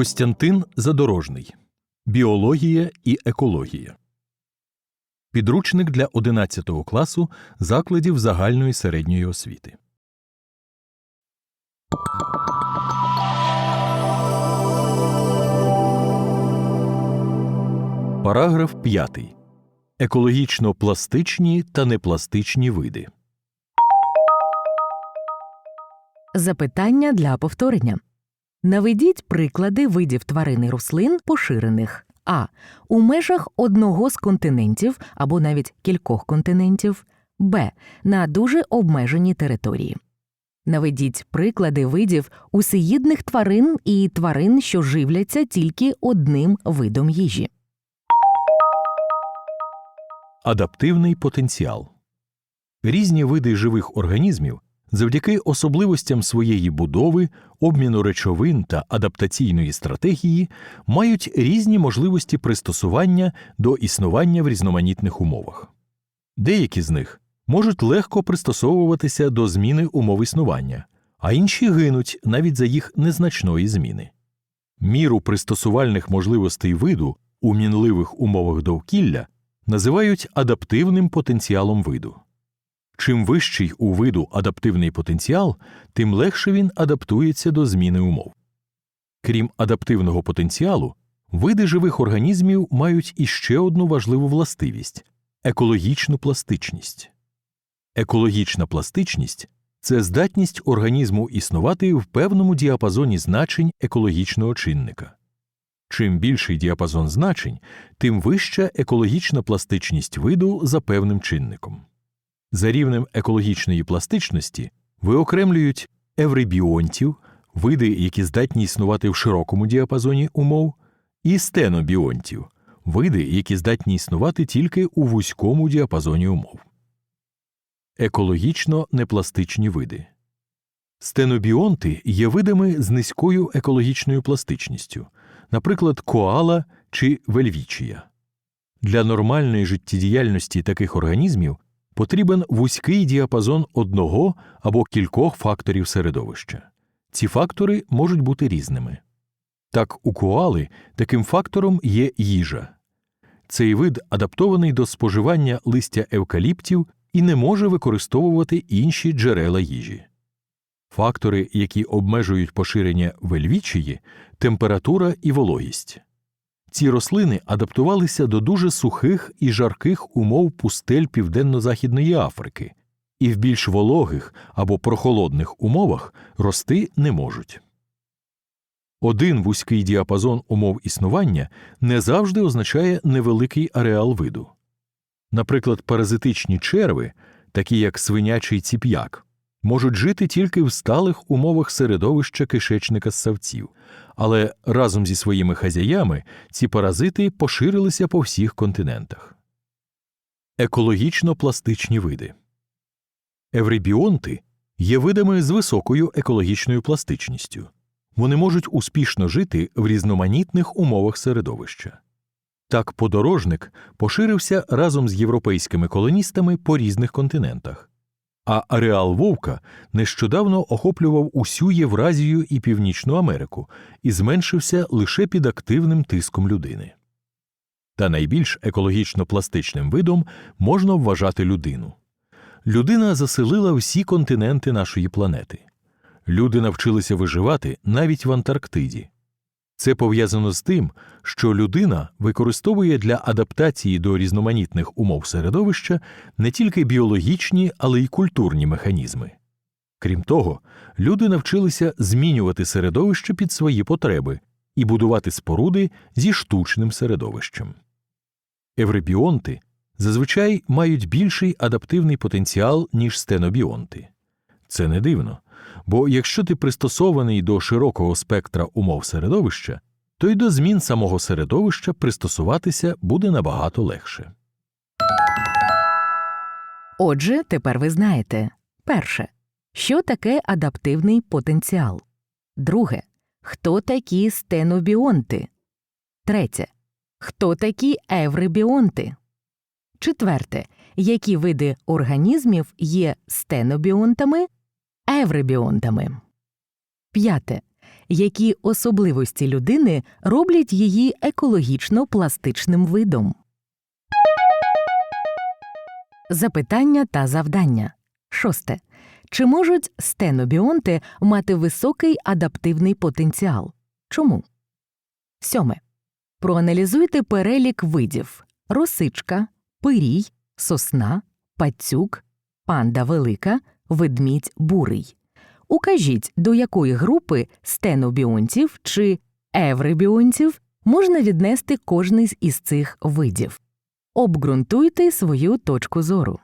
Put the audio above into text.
Костянтин Задорожний. Біологія і екологія. Підручник для 11 класу закладів загальної середньої освіти. Параграф 5. Екологічно пластичні та непластичні види. Запитання для повторення. Наведіть приклади видів тварин рослин поширених а. У межах одного з континентів або навіть кількох континентів, б. На дуже обмеженій території. Наведіть приклади видів усеїдних тварин і тварин, що живляться тільки одним видом їжі. Адаптивний потенціал. Різні види живих організмів завдяки особливостям своєї будови, обміну речовин та адаптаційної стратегії мають різні можливості пристосування до існування в різноманітних умовах. Деякі з них можуть легко пристосовуватися до зміни умов існування, а інші гинуть навіть за їх незначної зміни. Міру пристосувальних можливостей виду у мінливих умовах довкілля називають адаптивним потенціалом виду. Чим вищий у виду адаптивний потенціал, тим легше він адаптується до зміни умов. Крім адаптивного потенціалу, види живих організмів мають іще одну важливу властивість екологічну пластичність. Екологічна пластичність це здатність організму існувати в певному діапазоні значень екологічного чинника. Чим більший діапазон значень, тим вища екологічна пластичність виду за певним чинником. За рівнем екологічної пластичності виокремлюють евребіонтів, види, які здатні існувати в широкому діапазоні умов, і стенобіонтів, види, які здатні існувати тільки у вузькому діапазоні умов. Екологічно непластичні види. Стенобіонти є видами з низькою екологічною пластичністю, наприклад, коала чи вельвічія. Для нормальної життєдіяльності таких організмів потрібен вузький діапазон одного або кількох факторів середовища. Ці фактори можуть бути різними. Так, у коали таким фактором є їжа. Цей вид адаптований до споживання листя евкаліптів і не може використовувати інші джерела їжі. Фактори, які обмежують поширення вельвічії, температура і вологість. Ці рослини адаптувалися до дуже сухих і жарких умов пустель Південно-Західної Африки, і в більш вологих або прохолодних умовах рости не можуть. Один вузький діапазон умов існування не завжди означає невеликий ареал виду. Наприклад, паразитичні черви, такі як свинячий ціп'як, можуть жити тільки в сталих умовах середовища кишечника ссавців, але разом зі своїми хазяями ці паразити поширилися по всіх континентах. Екологічно пластичні види Евребіонти є видами з високою екологічною пластичністю. Вони можуть успішно жити в різноманітних умовах середовища. Так подорожник поширився разом з європейськими колоністами по різних континентах, а ареал вовка нещодавно охоплював усю Євразію і Північну Америку і зменшився лише під активним тиском людини. Та найбільш екологічно пластичним видом можна вважати людину. Людина заселила всі континенти нашої планети. Люди навчилися виживати навіть в Антарктиді. Це пов'язано з тим, що людина використовує для адаптації до різноманітних умов середовища не тільки біологічні, але й культурні механізми. Крім того, люди навчилися змінювати середовище під свої потреби і будувати споруди зі штучним середовищем. Евребіонти зазвичай мають більший адаптивний потенціал, ніж стенобіонти. Це не дивно. Бо якщо ти пристосований до широкого спектра умов середовища, то й до змін самого середовища пристосуватися буде набагато легше. Отже, тепер ви знаєте перше, що таке адаптивний потенціал. Друге, хто такі стенобіонти. Третє. Хто такі евребіонти. Четверте. Які види організмів є стенобіонтами, евребіонтами. П'яте. Які особливості людини роблять її екологічно пластичним видом? Запитання та завдання. Шосте. Чи можуть стенобіонти мати високий адаптивний потенціал? Чому? Сьоме. Проаналізуйте перелік видів: росичка, пирій, сосна, пацюк, панда велика, ведмідь бурий. Укажіть, до якої групи стенобіонтів чи евребіонтів можна віднести кожний із цих видів. Обґрунтуйте свою точку зору.